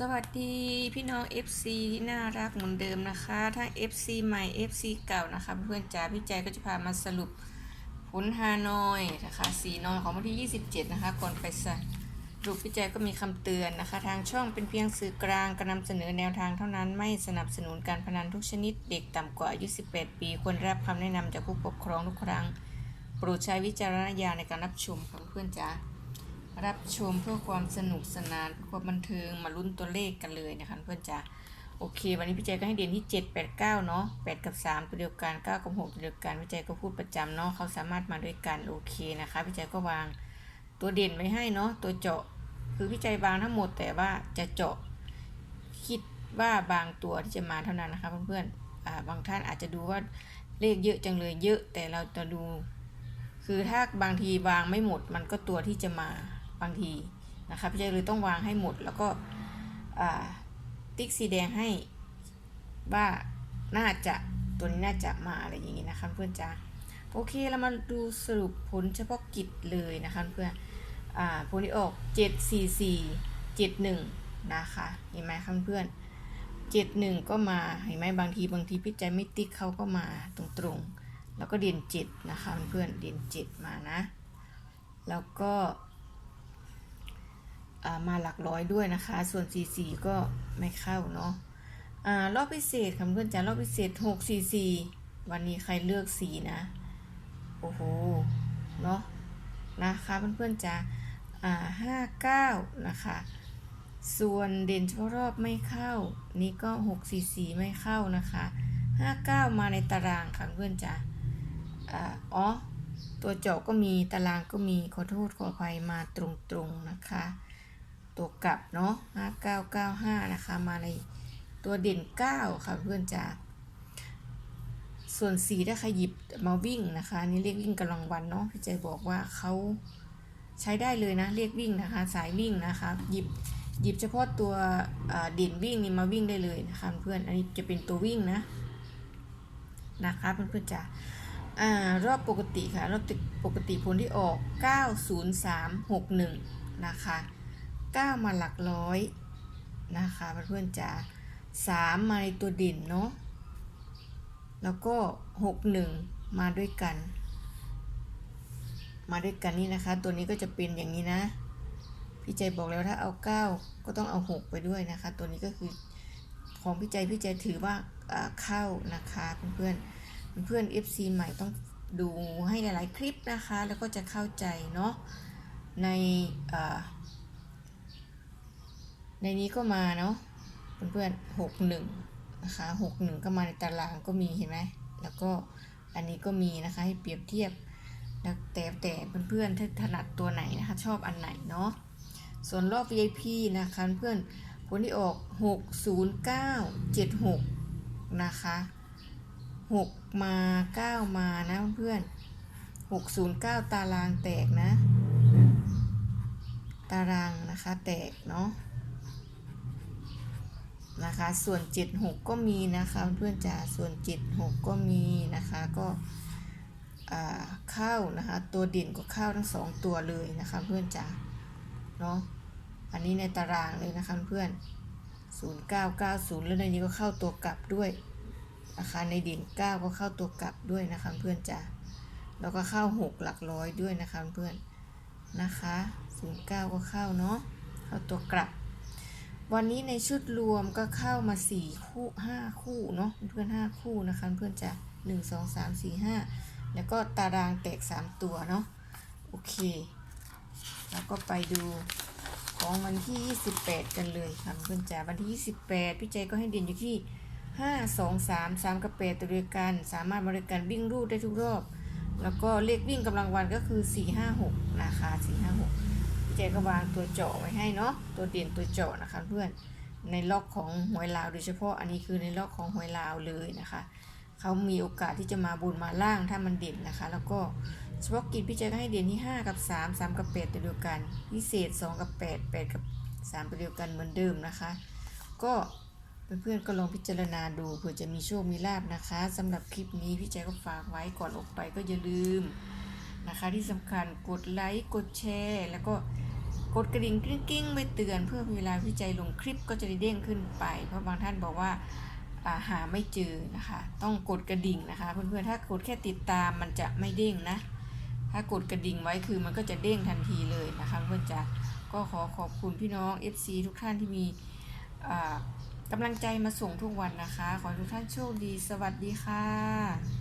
สวัสดีพี่น้อง FC ที่น่ารักเหมือนเดิมนะคะทั้ง FC ใหม่ FC เก่านะคะ เพื่อนจ๋าพี่ใจก็จะพามาสรุปผลฮานอยนะคะสีนอยของวันที่ 27 นะคะ ก่อนไปสรุปพี่ใจก็มีคำเตือนนะคะ ทางช่องเป็นเพียงสื่อกลางการนำเสนอแนวทางเท่านั้นไม่สนับสนุนการพนันทุกชนิดเด็กต่ำกว่าอายุ 18 ปีควรรับคำแนะนำจากผู้ปกครองทุกครั้ง โปรดใช้วิจารณญาณในการรับชมค่ะเพื่อนจ๋า รับชมเพื่อความสนุกสนานความบันเทิงมาลุ้นตัวเลขกันเลยนะคะเพื่อนจ๋าโอเค วันนี้พี่เจก็ให้เด่นที่7 8 9เนาะ8กับ3ตัวเดียวกัน9กับ6ตัวเดียวกันพี่เจก็พูดประจำเนาะเขาสามารถมาด้วยกันโอเคนะคะพี่เจก็วางตัวเด่นไว้ให้เนาะตัวเจาะคือพี่ใจวางทั้งหมดแต่ว่าจะเจาะคิดว่าบางตัวที่จะมาเท่านั้นนะคะเพื่อนๆอ่าบางท่านอาจจะดูว่าเลขเยอะจังเลยเยอะแต่เราจะดู คือถ้าบางทีวางไม่หมดมันก็ตัวที่จะมา บางทีนะคะพี่เจเลยต้องวางให้หมดแล้วก็ติ๊กสีแดงให้ว่าน่าจะตัวนี้น่าจะมาอะไรอย่างงี้นะคะเพื่อนจ้าโอเคเรามาดูสรุปผลเฉพาะกิจเลยนะคะเพื่อนอ่าผลที่ออก 7 4 4 7 1 นะคะเห็นไหมคะเพื่อนเจ็ดหนึ่งก็มาเห็นไหมบางทีบางทีพี่ใจไม่ติ๊กเขาก็มาตรงๆ แล้วก็เด่นเจ็ดนะคะเพื่อนเด่นเจ็ดมานะ แล้วก็ มาหลักร้อยด้วยนะคะ ส่วน 44 ก็ไม่เข้าเนาะรอบพิเศษค่ะเพื่อนจ๋ารอบพิเศษ 644 วันนี้ใครเลือกสีนะ โอ้โห เนาะนะคะเพื่อนๆจ๋าอ่า59นะคะ ส่วนเด่นเฉพาะรอบไม่เข้า นี่ก็ 644 ไม่เข้านะคะ 59 มาในตารางค่ะเพื่อนจ๋าอ่าอ๋อ ตัวเจาะก็มีตารางก็มีขอโทษขออภัยมาตรงๆนะคะ ตัวกลับเนาะ5995นะคะมาในตัวเด่น9ค่ะเพื่อนจ๋าส่วนสีถ้าใครหยิบมาวิ่งนะคะนี่เรียกวิ่งกำลังวันเนาะพี่ใจบอกว่าเขาใช้ได้เลยนะเรียกวิ่งนะคะ สายวิ่งนะคะหยิบหยิบเฉพาะตัวเด่นวิ่งนี่มาวิ่งได้เลยนะคะเพื่อนอันนี้จะเป็นตัววิ่งนะนะคะเพื่อนๆจ๋าอ่ารอบปกติค่ะรอบปกติผลที่ออก 90361 นะคะ 9มาหลักร้อยนะคะเพื่อนๆจ๋า3มาในตัวเด่นเนาะแล้วก็61มาด้วยกัน มาด้วยกันนี่นะคะ ตัวนี้ก็จะเป็นอย่างนี้นะ พี่ใจบอกแล้วถ้าเอา9ก็ต้องเอา6ไปด้วยนะคะ ตัวนี้ก็คือของพี่ใจพี่ใจถือว่าเข้านะคะเพื่อนๆเพื่อนๆ FC ใหม่ต้องดูให้หลายๆคลิปนะคะ แล้วก็จะเข้าใจเนาะใน ในนี้ก็มาเนาะเพื่อนๆหกหนึ่งนะคะหกหนึ่งก็มาในตารางก็มีเห็นไหมแล้วก็อันนี้ก็มีนะคะให้เปรียบเทียบแล้วแต่แต่เพื่อนๆถ้าถนัดตัวไหนนะคะ ชอบอันไหนเนาะส่วนรอบ VIP นะคะเพื่อนผลที่ออก 60976 นะคะ 6 มา 9 มานะเพื่อน609 ตารางแตกนะ ตารางนะคะแตกเนาะ นะคะ ส่วน 76 ก็มีนะคะเพื่อนจ๋าส่วน 76 ก็มีนะคะก็เข้านะคะตัวเด่นก็เข้าทั้งสองตัวเลยนะคะเพื่อนจ๋าเนาะอันนี้ในตารางเลยนะคะเพื่อน 0990 แล้วในนี้ก็เข้าตัวกลับด้วยนะคะในเด่น9ก็เข้าตัวกลับด้วยนะคะเพื่อนจ้ะแล้วก็เข้า 6 หลักร้อยด้วยนะคะเพื่อนนะคะ09ก็เข้าเนาะเข้าตัวกลับ วันนี้ในชุดรวมก็เข้ามา4คู่5คู่เนาะเพื่อน5คู่นะคะเพื่อนจ้ะ1 2 3 4 5แล้วก็ตารางแตก3ตัวเนาะโอเคแล้วก็ไปดูของวันที่ 28 กันเลยค่ะเพื่อนจ๋าวันที่ 28 พี่ใจก็ให้เด่นอยู่ที่ห้าสองสามสามกับแปดตัวเดียวกัน สามารถบริการวิ่งรูดได้ทุกรอบ แล้วก็เลขวิ่งกำลังวันก็คือสี่ห้าหกนะคะสี่ห้าหก เจก็วางตัวเจาะไว้ให้เนาะตัวเด่นตัวเจาะนะคะเพื่อนในล็อกของหวยลาวโดยเฉพาะอันนี้คือในล็อกของหวยลาวเลยนะคะเขามีโอกาสที่จะมาบุญมาล่างถ้ามันเด่นนะคะ แล้วก็เฉพาะกิจพี่เจก็ให้เด่นที่ 5 กับ 3 3 กับ8ตัวเดียวกัน พิเศษ 2 กับ 8 8 กับ 3 ตัวเดียวกันเหมือนเดิมนะคะ ก็เพื่อนๆก็ลองพิจารณาดูเผื่อจะมีโชคมีลาบนะคะสำหรับคลิปนี้พี่แจ๊ก็ฝากไว้ก่อนออกไปก็อย่าลืม นะคะที่สำคัญกดไลค์กดแชร์แล้วก็กดกระดิ่งกริ๊งๆไว้เตือนเพื่อเวลาวิจัยลงคลิปก็จะได้เด้งขึ้นไป เพราะบางท่านบอกว่าาหาไม่เจอนะคะ ต้องกดกระดิ่งนะคะเพื่อนๆถ้ากดแค่ติดตามมันจะไม่เด้งนะ ถ้ากดกระดิ่งไว้คือมันก็จะเด้งทันทีเลยนะคะเพื่อนจ๋าก็ขอขอบคุณพี่น้อง FC ทุกท่านที่มีกำลังใจมาส่งทุกวันนะคะ ขอทุกท่านโชคดี สวัสดีค่ะ